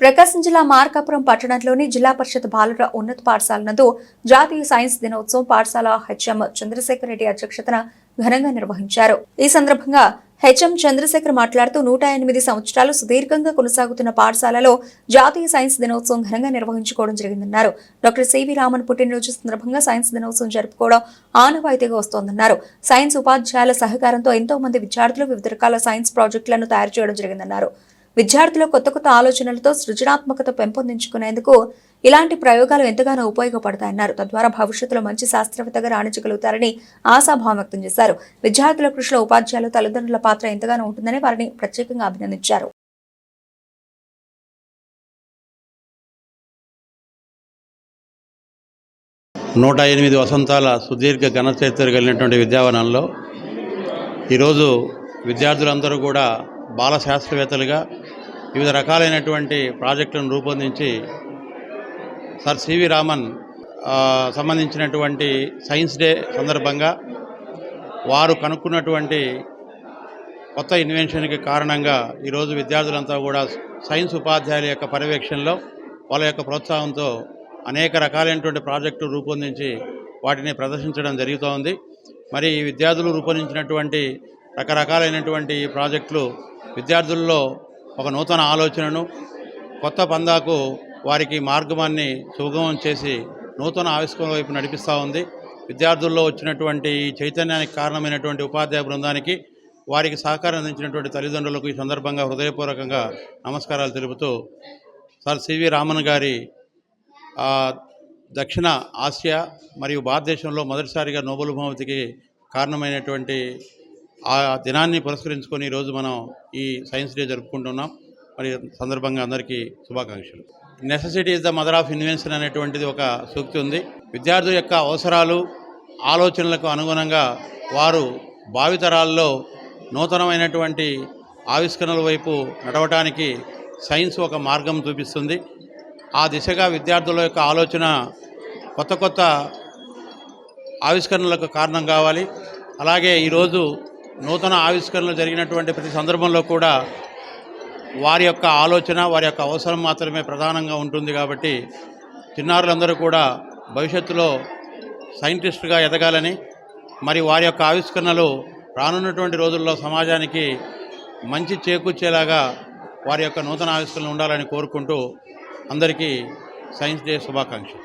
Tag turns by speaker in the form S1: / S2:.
S1: ప్రకాశం జిల్లా మార్కాపురం పట్టణంలోని జిల్లా పరిషత్ బాలుర ఉన్నత పాఠశాల నందు జాతీయ సైన్స్ దినోత్సవం పాఠశాల హెచ్ఎం చంద్రశేఖర్ రెడ్డి అధ్యక్షతన ఘనంగా నిర్వహించారు. ఈ సందర్భంగా హెచ్ఎం చంద్రశేఖర్ మాట్లాడుతూ నూట ఎనిమిది సంవత్సరాలు సుదీర్ఘంగా కొనసాగుతున్న పాఠశాలలో జాతీయ సైన్స్ దినోత్సవం ఘనంగా నిర్వహించుకోవడం జరిగిందన్నారు. డాక్టర్ సివి రామన్ పుట్టినరోజు సందర్భంగా సైన్స్ దినోత్సవం జరుపుకోవడం ఆనవాయితీగా వస్తోందన్నారు. సైన్స్ ఉపాధ్యాయుల సహకారంతో ఎంతో మంది విద్యార్థులు వివిధ రకాల సైన్స్ ప్రాజెక్టులను తయారు చేయడం జరిగిందన్నారు. విద్యార్థులు కొత్త కొత్త ఆలోచనలతో సృజనాత్మకత పెంపొందించుకునేందుకు ఇలాంటి ప్రయోగాలు ఎంతగానో ఉపయోగపడతాయన్నారు. తద్వారా భవిష్యత్తులో మంచి శాస్త్రవేత్తగా రాణించగలుగుతారని ఆశాభావం వ్యక్తం చేశారు. విద్యార్థుల కృషిలో ఉపాధ్యాయులు తల్లిదండ్రుల పాత్ర ఎంతగానో ఉంటుందని వారిని ప్రత్యేకంగా అభినందించారు.
S2: నూట ఎనిమిది వసంతాల సుదీర్ఘ ఘన చరిత్ర కలిగినటువంటి విద్యావనంలో ఈరోజు విద్యార్థులందరూ కూడా బాల శాస్త్రవేత్తలుగా వివిధ రకాలైనటువంటి ప్రాజెక్టులను రూపొందించి సార్ సివి రామన్ సంబంధించినటువంటి సైన్స్ డే సందర్భంగా వారు కనుక్కున్నటువంటి కొత్త ఇన్వెన్షన్కి కారణంగా ఈరోజు విద్యార్థులంతా కూడా సైన్స్ ఉపాధ్యాయుల యొక్క పర్యవేక్షణలో వాళ్ళ యొక్క ప్రోత్సాహంతో అనేక రకాలైనటువంటి ప్రాజెక్టులు రూపొందించి వాటిని ప్రదర్శించడం జరుగుతోంది. మరి ఈ విద్యార్థులు రూపొందించినటువంటి రకరకాలైనటువంటి ఈ ప్రాజెక్టులు విద్యార్థుల్లో ఒక నూతన ఆలోచనను కొత్త పందాకు వారికి మార్గమాన్ని సుగమం చేసి నూతన ఆవిష్కరణ వైపు నడిపిస్తూ ఉంది. విద్యార్థుల్లో వచ్చినటువంటి ఈ చైతన్యానికి కారణమైనటువంటి ఉపాధ్యాయ బృందానికి వారికి సహకారం అందించినటువంటి తల్లిదండ్రులకు ఈ సందర్భంగా హృదయపూర్వకంగా నమస్కారాలు తెలుపుతూ సార్ సివి రామన్ గారి దక్షిణ ఆసియా మరియు భారతదేశంలో మొదటిసారిగా నోబెల్ బహుమతికి కారణమైనటువంటి ఆ దినాన్ని పురస్కరించుకొని ఈరోజు మనం ఈ సైన్స్ డే జరుపుకుంటున్నాం. మరి సందర్భంగా అందరికీ శుభాకాంక్షలు. Necessity is the mother of invention అనేటువంటిది ఒక సూక్తి ఉంది. విద్యార్థుల యొక్క అవసరాలు ఆలోచనలకు అనుగుణంగా వారు భావితరాల్లో నూతనమైనటువంటి ఆవిష్కరణల వైపు నడవటానికి సైన్స్ ఒక మార్గం చూపిస్తుంది. ఆ దిశగా విద్యార్థుల యొక్క ఆలోచన కొత్త కొత్త ఆవిష్కరణలకు కారణం కావాలి. అలాగే ఈరోజు నూతన ఆవిష్కరణలు జరిగినటువంటి ప్రతి సందర్భంలో కూడా వారి యొక్క ఆలోచన వారి యొక్క అవసరం మాత్రమే ప్రధానంగా ఉంటుంది కాబట్టి చిన్నారులందరూ కూడా భవిష్యత్తులో సైంటిస్టుగా ఎదగాలని మరి వారి యొక్క ఆవిష్కరణలు రానున్నటువంటి రోజుల్లో సమాజానికి మంచి చేకూర్చేలాగా వారి యొక్క నూతన ఆవిష్కరణలు ఉండాలని కోరుకుంటూ అందరికీ సైన్స్ డే శుభాకాంక్షలు.